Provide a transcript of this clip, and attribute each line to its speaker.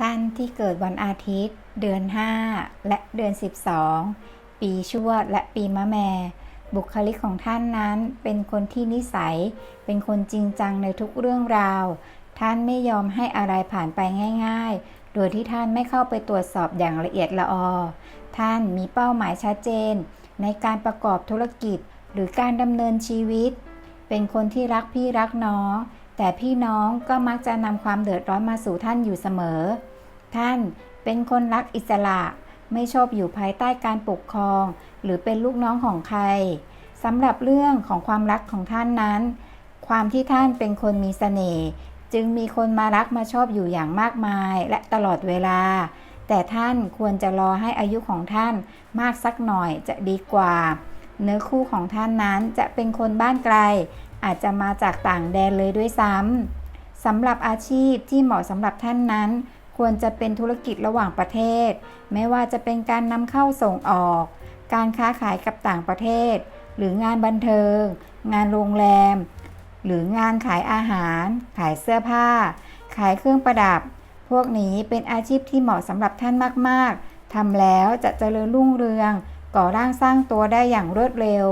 Speaker 1: ท่านที่เกิดวันอาทิตย์ เดือน 5 และเดือน 12 ปีชวดและปีมะแม่บุคลิกของท่านนั้นเป็นคนที่นิสัย เป็นคนจริงจังในทุกเรื่องราว ท่านไม่ยอมให้อะไรผ่านไปง่าย ๆ โดยที่ท่านไม่เข้าไปตรวจสอบอย่างละเอียดละออ ท่านมีเป้าหมายชัดเจน ในการประกอบธุรกิจหรือการดำเนินชีวิต เป็นคนที่รักพี่รักน้อง แต่พี่น้องก็มักจะนำความเดือดร้อนมาสู่ท่านอยู่เสมอ ท่านเป็นคนรักอิสระ ไม่ชอบอยู่ภายใต้การปกครอง หรือเป็นลูกน้องของใครสำหรับเรื่องของความรักของท่านนั้น ความที่ท่านเป็นคนมีเสน่ห์จึงมีคนมารักมาชอบอยู่อย่างมากมาย และตลอดเวลา แต่ท่านควรจะรอให้อายุของท่านมากสักหน่อยจะดีกว่า เนื้อคู่ของท่านนั้นจะเป็นคนบ้านไกล อาจจะมาจากต่างแดนเลยด้วยซ้ำสำหรับอาชีพที่เหมาะสำหรับท่านนั้น ควรจะเป็นธุรกิจระหว่างประเทศ ไม่ว่าจะเป็นการนำเข้าส่งออก การค้าขายกับต่างประเทศ หรืองานบันเทิง งานโรงแรม หรืองานขายอาหาร ขายเสื้อผ้า ขายเครื่องประดับ พวกนี้เป็นอาชีพที่เหมาะสำหรับท่านมาก ๆทำแล้วจะเจริญรุ่งเรือง ก่อร่างสร้างตัวได้อย่างรวดเร็ว